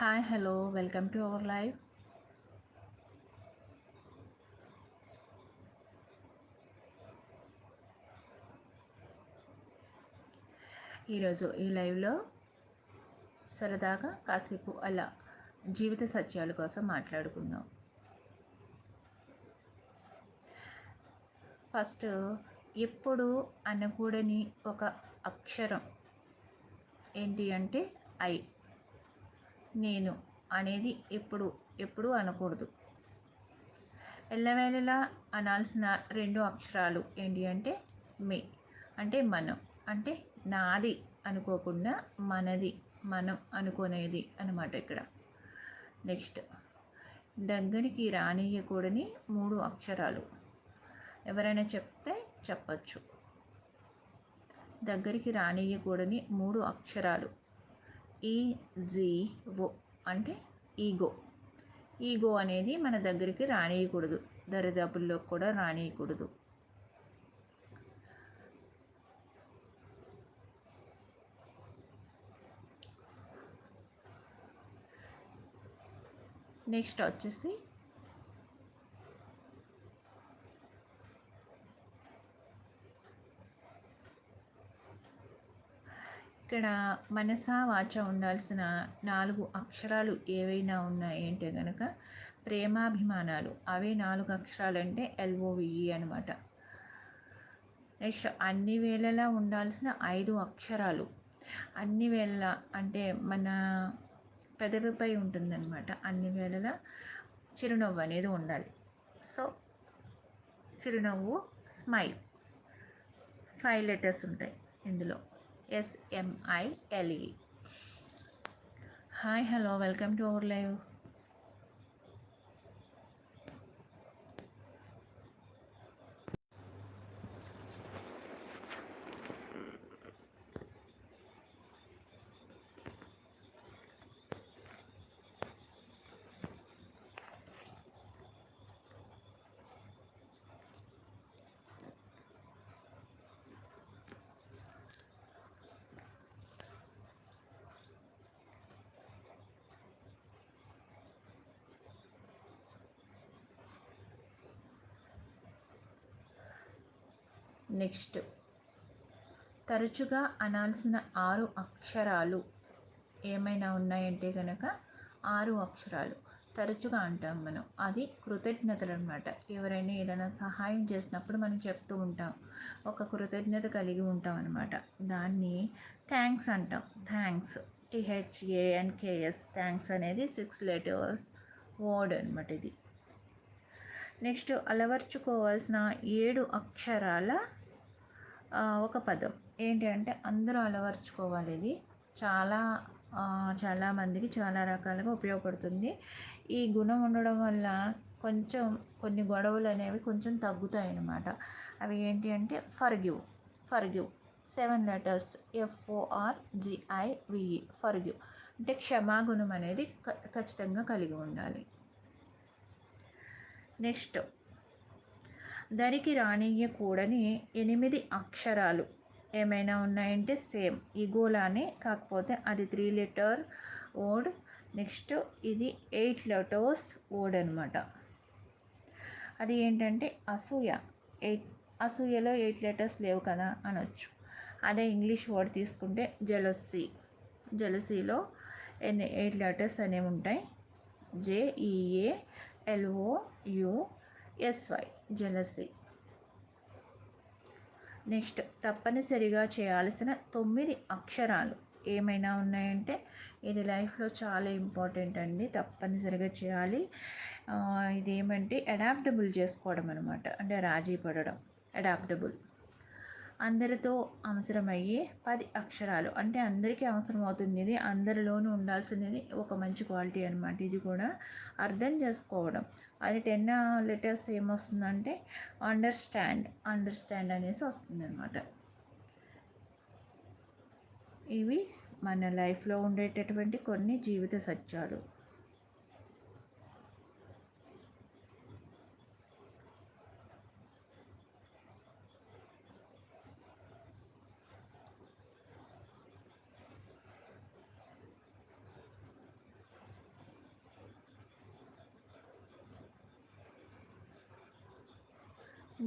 Hi hello welcome to our live ఈరోజు ఈ లైవ్లో సరదాగా కాసేపు అలా జీవిత సత్యాల కోసం మాట్లాడుకుందాం. ఫస్ట్ ఎప్పుడు అనకూడని ఒక అక్షరం ఏంటి అంటే ఐ. నేను అనేది ఎప్పుడు ఎప్పుడు అనకూడదు. ఎల్లవేళలా అనాల్సిన రెండు అక్షరాలు ఏంటి అంటే మే. అంటే మనం. అంటే నాది అనుకోకుండా మనది మనం అనుకునేది అనమాట ఇక్కడ. నెక్స్ట్. దగ్గరికి రానియకూడని మూడు అక్షరాలు. ఎవరైనా చెప్తే చెప్పచ్చు. దగ్గరికి రానియకూడని మూడు అక్షరాలు. ఈజీఓ అంటే ఈగో. ఈగో అనేది మన దగ్గరికి రానియకూడదు. దరిదాపుల్లో కూడా రానియకూడదు. నెక్స్ట్ వచ్చేసి ఇక్కడ మనసా వాచ ఉండాల్సిన నాలుగు అక్షరాలు ఏవైనా ఉన్నాయంటే కనుక ప్రేమాభిమానాలు. అవే నాలుగు అక్షరాలు అంటే ఎల్ఓవిఈ అనమాట నెక్స్ట్ అన్ని వేళలా ఉండాల్సిన ఐదు అక్షరాలు. అన్ని వేళ అంటే మన పెదవిపై ఉంటుందన్నమాట. అన్ని వేళలా చిరునవ్వు అనేది ఉండాలి. సో చిరునవ్వు స్మైల్. ఫైవ్ లెటర్స్ ఉంటాయి ఇందులో. S M I L E hi hello welcome to our live next. తరచుగా అనాల్సిన ఆరు అక్షరాలు ఏమైనా ఉన్నాయంటే కనుక ఆరు అక్షరాలు తరచుగా అంటాం మనం. అది కృతజ్ఞతలు అనమాట ఎవరైనా ఏదైనా సహాయం చేసినప్పుడు మనం చెప్తూ ఉంటాం. ఒక కృతజ్ఞత కలిగి ఉంటాం అనమాట దాన్ని థ్యాంక్స్ అంటాం. Thanks. T H A N K S thanks అనేది సిక్స్ లెటర్స్ వర్డ్ అనమాట ఇది. నెక్స్ట్ అలవర్చుకోవాల్సిన ఏడు అక్షరాల ఒక పదం. ఏంటి అంటే అందరూ అలవర్చుకోవాలి. ఇది చాలా చాలామందికి చాలా రకాలుగా ఉపయోగపడుతుంది. ఈ గుణం ఉండడం వల్ల కొంచెం కొన్ని గొడవలు అనేవి కొంచెం తగ్గుతాయి అన్నమాట అవి ఏంటి అంటే ఫర్గ్యూ ఫర్గ్యూ. Seven letters ఎఫ్ఓఆర్ జిఐవిఈ ఫర్గ్యూ. అంటే క్షమాగుణం అనేది ఖచ్చితంగా కలిగి ఉండాలి. నెక్స్ట్ దరికి రానియకూడని ఎనిమిది అక్షరాలు. ఏమైనా ఉన్నాయంటే సేమ్. ఇగోలానే కాకపోతే అది త్రీ లెటర్ ఓడ్. నెక్స్ట్ ఇది ఎయిట్ లెటర్స్ ఓడ్ అనమాట అది ఏంటంటే అసూయ. ఎయిట్ అసూయలో ఎయిట్ లెటర్స్ లేవు కదా అనొచ్చు. అదే ఇంగ్లీష్ వర్డ్ తీసుకుంటే జలసీ. జలసీలో ఎన్ని ఎయిట్ లెటర్స్ అనేవి ఉంటాయి. J E A L O U S Y jealousy next తప్పనిసరిగా చేయాల్సిన తొమ్మిది అక్షరాలు ఏమైనా ఉన్నాయంటే ఇది లైఫ్లో చాలా ఇంపార్టెంట్ అండి. తప్పనిసరిగా చేయాలి. ఇది ఏమంటే అడాప్టబుల్ చేసుకోవడం అనమాట అంటే రాజీ పడడం. అడాప్టబుల్ అందరితో అవసరమయ్యే పది అక్షరాలు. అంటే అందరికీ అవసరం అవుతుంది ఇది. అందరిలోనూ ఉండాల్సింది ఒక మంచి క్వాలిటీ అనమాట ఇది కూడా అర్థం చేసుకోవడం. అది టెన్ లెటర్స్ ఏమొస్తుందంటే అండర్స్టాండ్ అండర్స్టాండ్ అనేసి వస్తుంది అనమాట ఇవి మన లైఫ్లో ఉండేటటువంటి కొన్ని జీవిత సత్యాలు.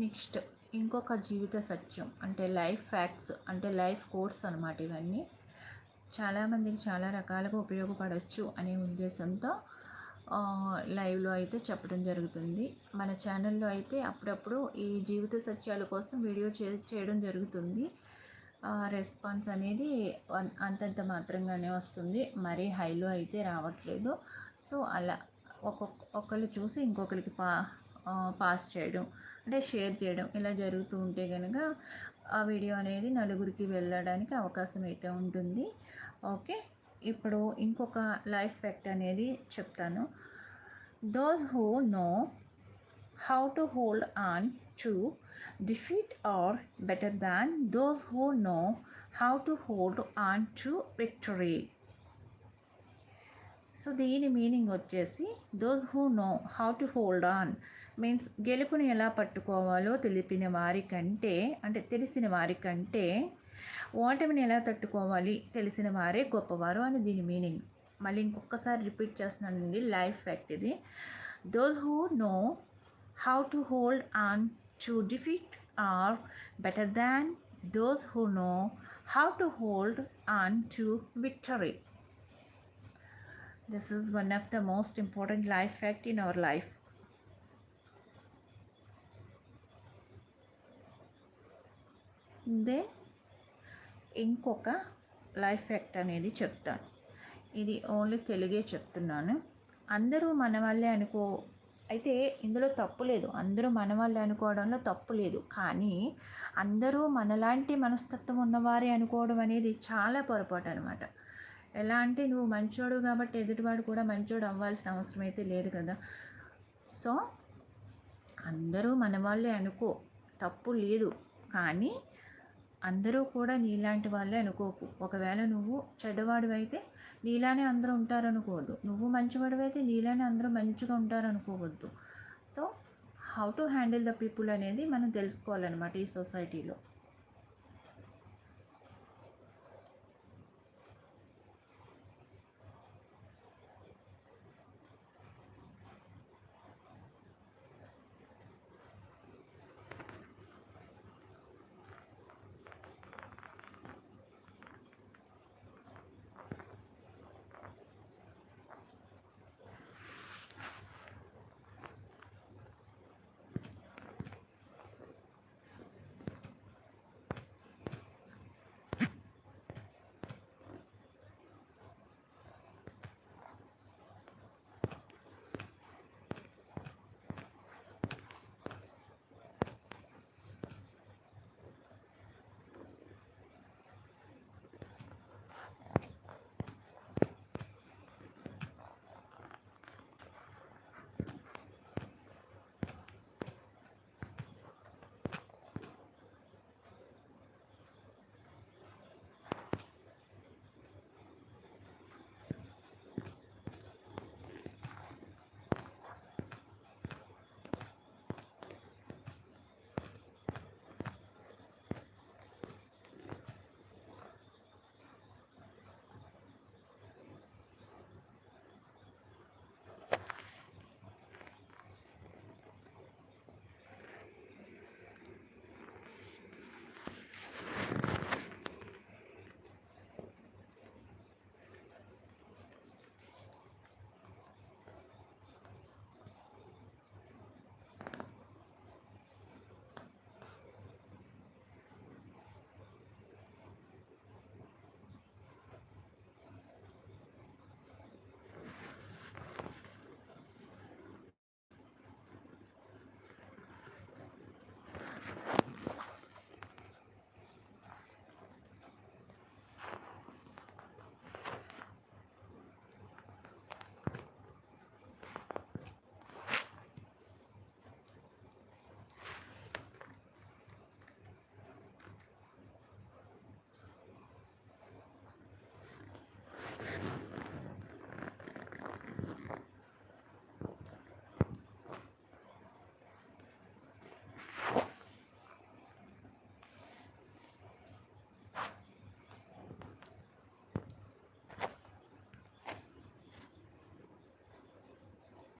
నెక్స్ట్ ఇంకొక జీవిత సత్యం అంటే లైఫ్ ఫ్యాక్ట్స్ అంటే లైఫ్ కోర్స్ అనమాట ఇవన్నీ. చాలామందికి చాలా రకాలుగా ఉపయోగపడవచ్చు అనే ఉద్దేశంతో లైవ్లో అయితే చెప్పడం జరుగుతుంది. మన ఛానల్లో అయితే అప్పుడప్పుడు ఈ జీవిత సత్యాల కోసం వీడియో చే చేయడం జరుగుతుంది. రెస్పాన్స్ అనేది అంతంత మాత్రంగానే వస్తుంది. మరీ హైలో అయితే రావట్లేదు. సో అలా ఒక్కొక్క ఒకళ్ళు చూసి ఇంకొకరికి పా పాస్ చేయడం అంటే షేర్ చేయడం ఇలా జరుగుతూ ఉంటే కనుక ఆ వీడియో అనేది నలుగురికి వెళ్ళడానికి అవకాశం అయితే ఉంటుంది. ఓకే ఇప్పుడు ఇంకొక లైఫ్ ఫ్యాక్ట్ అనేది చెప్తాను. Those who know how to hold on to defeat are better than those who know how to hold on to victory so దీని మీనింగ్ వచ్చేసి those who know how to hold on means గెలుపుని ఎలా పట్టుకోవాలో తెలిపిన వారి కంటే అంటే తెలిసిన వారికంటే ఓటమిని ఎలా తట్టుకోవాలి తెలిసిన వారే గొప్పవారు అని దీని మీనింగ్. మళ్ళీ ఇంకొకసారి రిపీట్ చేస్తున్నానండి లైఫ్ ఫ్యాక్ట్ ఇది. Those who know how to hold on to defeat are better than those who know how to hold on to victory this is one of the most important life fact in our life ముందే ఇంకొక life fact అనేది చెప్తాను. ఇది only తెలుగే చెప్తున్నాను. అందరూ మన వాళ్ళే అనుకో అయితే ఇందులో తప్పు లేదు. అందరూ మన వాళ్ళే అనుకోవడంలో తప్పు లేదు. కానీ అందరూ మనలాంటి మనస్తత్వం ఉన్నవారే అనుకోవడం అనేది చాలా పొరపాటు అనమాట ఎలా అంటే నువ్వు మంచోడు కాబట్టి ఎదుటివాడు కూడా మంచోడు అవ్వాల్సిన అవసరం అయితే లేదు కదా. సో అందరూ మన వాళ్ళే అనుకో తప్పు లేదు. కానీ అందరూ కూడా నీలాంటి వాళ్ళే అనుకోకు. ఒకవేళ నువ్వు చెడ్డవాడివైతే నీలానే అందరూ ఉంటారనుకోవద్దు. నువ్వు మంచివాడివైతే నీలానే అందరూ మంచిగా ఉంటారనుకోవద్దు. So how to handle the people అనేది మనం తెలుసుకోవాలన్నమాట ఈ సొసైటీలో